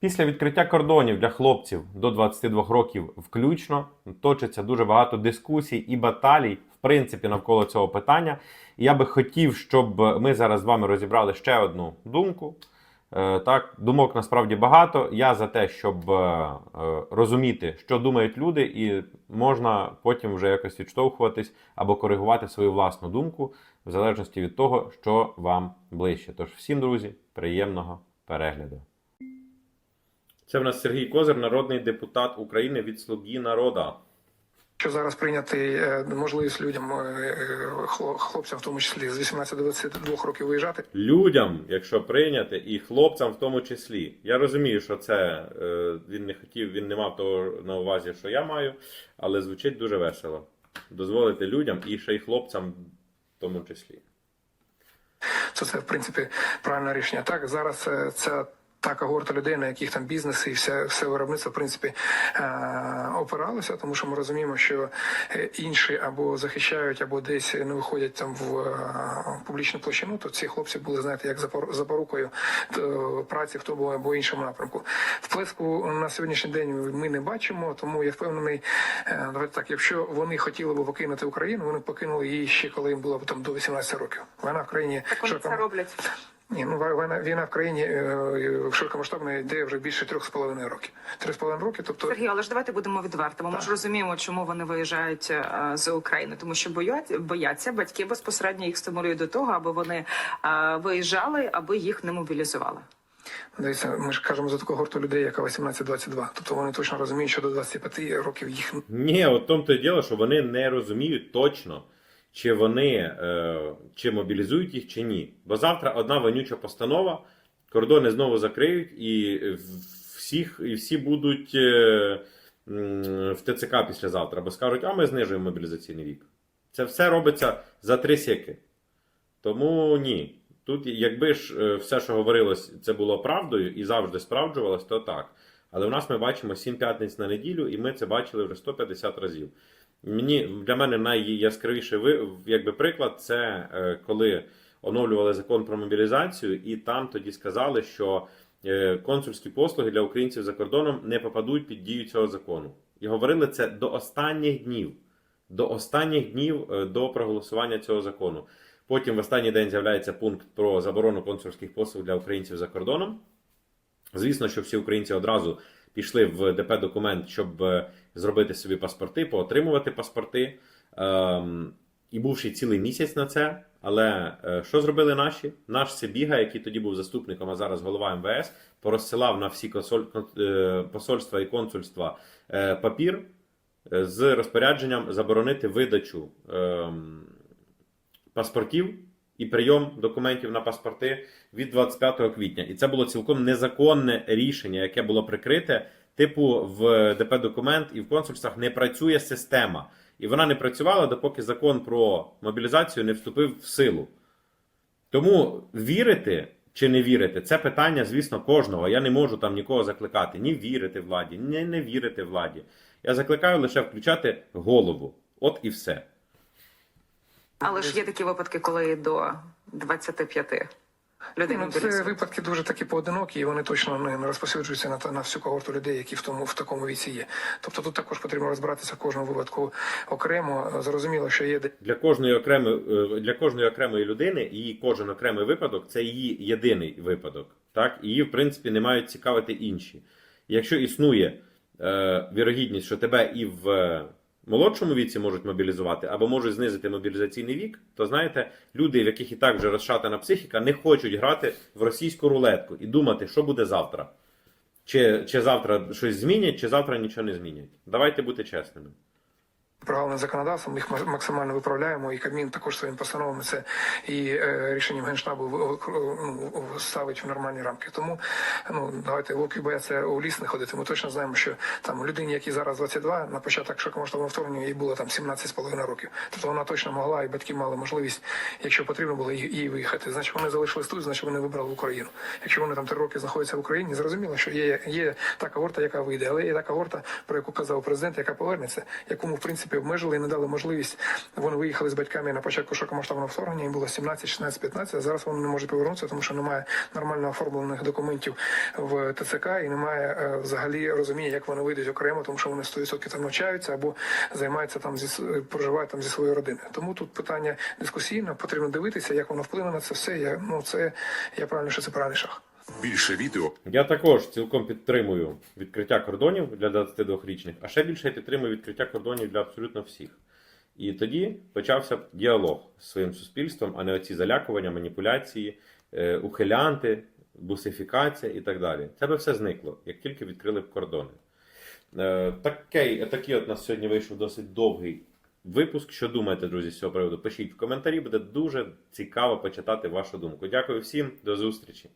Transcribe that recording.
Після відкриття кордонів для хлопців до 22 років включно точиться дуже багато дискусій і баталій, в принципі, навколо цього питання. І я би хотів, щоб ми зараз з вами розібрали ще одну думку. Е, Так, думок насправді багато. Я за те, щоб е, е, розуміти, що думають люди, і можна потім вже якось відштовхуватись або коригувати свою власну думку в залежності від того, що вам ближче. Тож всім, друзі, приємного перегляду. Це в нас Сергій Козир, народний депутат України від Слуги народа. Що зараз прийняти е, можливість людям, е, е, хло- хлопцям, в тому числі з 18 до 22 років виїжджати, Людям, якщо прийняти, і хлопцям в тому числі. Я розумію, що це він не хотів, він не мав того на увазі, що я маю, але звучить дуже весело. Дозволити людям і ще й хлопцям в тому числі. то це в принципі правильне рішення. Так зараз ця та когорта людей, на яких там бізнес і все, все виробництво в принципі е, опиралося, тому що ми розуміємо, що е, інші або захищають, або десь не виходять там в е, публічну площину, то ці хлопці були, знаєте, як запор- запорукою праці в тому або іншому напрямку. Вплеску на сьогоднішній день ми не бачимо, тому я впевнений, давайте так, якщо вони хотіли б покинути Україну, вони покинули її ще коли їм було б там до 18 років. Вона в країні Так вони широком- це роблять. Ні, ну війна, війна в країні е, широкомасштабна йде вже більше трьох з половиною років. Три з половиною роки, тобто Сергій, але ж давайте будемо відвертими. Ми ж розуміємо, чому вони виїжджають е, з України, тому що боять, бояться батьки безпосередньо їх стимулюють до того, аби вони е, виїжджали, аби їх не мобілізували. дивіться, ми ж кажемо за таку горту людей, яка 18-22. Тобто вони точно розуміють, що до 25 років їх Ні, от в тому то й діло, що вони не розуміють точно, чи вони е, чи мобілізують їх, чи ні. Бо завтра одна вонюча постанова, кордони знову закриють, і всіх, і всі будуть е, в ТЦК післязавтра, бо скажуть, а ми знижуємо мобілізаційний вік. Це все робиться за три сіки. Тому ні. Тут, якби ж е, все, що говорилось, це було правдою і завжди справджувалось, то так. Але в нас ми бачимо 7 п'ятниць на неділю, і ми це бачили вже 150 разів. Мені для мене найяскравіший якби, приклад це е, коли оновлювали закон про мобілізацію, і там тоді сказали, що е, консульські послуги для українців за кордоном не попадуть під дію цього закону. І говорили це до останніх днів. До останніх днів е, до проголосування цього закону. Потім в останній день з'являється пункт про заборону консульських послуг для українців за кордоном. Звісно, що всі українці одразу пішли в ДП документ, щоб е, зробити собі паспорти, поотримувати паспорти. Ем, і був ще й цілий місяць на це. Але е, що зробили наші? Наш Сибіга, який тоді був заступником, а зараз голова МВС, порозсилав на всі е, посольства і консульства папір з розпорядженням заборонити видачу ем, паспортів і прийом документів на паспорти від 25 квітня. І це було цілком незаконне рішення, яке було прикрите. Типу, в ДП документ і в консульствах не працює система. І вона не працювала, допоки закон про мобілізацію не вступив в силу. Тому вірити чи не вірити, це питання, звісно, кожного. Я не можу там нікого закликати. Ні вірити владі, ні не вірити владі. Я закликаю лише включати голову. От і все. Але ж є такі випадки, коли до 25 людей ну, це випадки дуже такі поодинокі, і вони точно не, не розповсюджуються на, та- на всю когорту людей, які в тому в такому віці є. Тобто тут також потрібно розбиратися в кожному випадку окремо. Зрозуміло, що є Для кожної окремої е, для кожної окремої людини її кожен окремий випадок це її єдиний випадок. Так, її, в принципі, не мають цікавити інші. Якщо існує е, вірогідність, що тебе і в молодшому віці можуть мобілізувати, або можуть знизити мобілізаційний вік, то знаєте, люди, в яких і так вже розшатана психіка, не хочуть грати в російську рулетку і думати, що буде завтра. Чи, чи завтра щось змінять, чи завтра нічого не змінять. Давайте бути чесними. Прогалини законодавством, їх максимально виправляємо, і Кабмін також своїми постановами це і е, рішенням Генштабу ну, ставить в нормальні рамки. Тому ну давайте вовки бояться у ліс не ходити. Ми точно знаємо, що там людині, якій зараз 22, на початок широкомасштабного вторгнення їй було там 17,5 років. Тобто вона точно могла, і батьки мали можливість, якщо потрібно було їй виїхати. Значить, вони залишились тут, значить вони вибрали Україну. Якщо вони там три роки знаходяться в Україні, зрозуміло, що є, є та когорта, яка вийде, але є та когорта, про яку казав президент, яка повернеться, якому в принципі принципі обмежили і не дали можливість. Вони виїхали з батьками на початку широкомасштабного вторгнення. Їм було 17, 16, 15, а зараз вони не можуть повернутися, тому що немає нормально оформлених документів в ТЦК і немає е, взагалі розуміння, як вони вийдуть окремо, тому що вони 100% там навчаються або займаються там зі с- проживають там зі своєю родиною. Тому тут питання дискусійне, потрібно дивитися, як воно вплине на це все. Я ну це я правильно, що це правильний шаг. Більше відео Я також цілком підтримую відкриття кордонів для 22-річних, а ще більше я підтримую відкриття кордонів для абсолютно всіх. І тоді почався діалог з своїм суспільством, а не оці залякування, маніпуляції, е, ухилянти, бусифікація і так далі. Це би все зникло, як тільки відкрили б кордони. Е, Такий, такий от нас сьогодні вийшов досить довгий випуск. Що думаєте, друзі, з цього приводу? Пишіть в коментарі, буде дуже цікаво почитати вашу думку. Дякую всім, до зустрічі.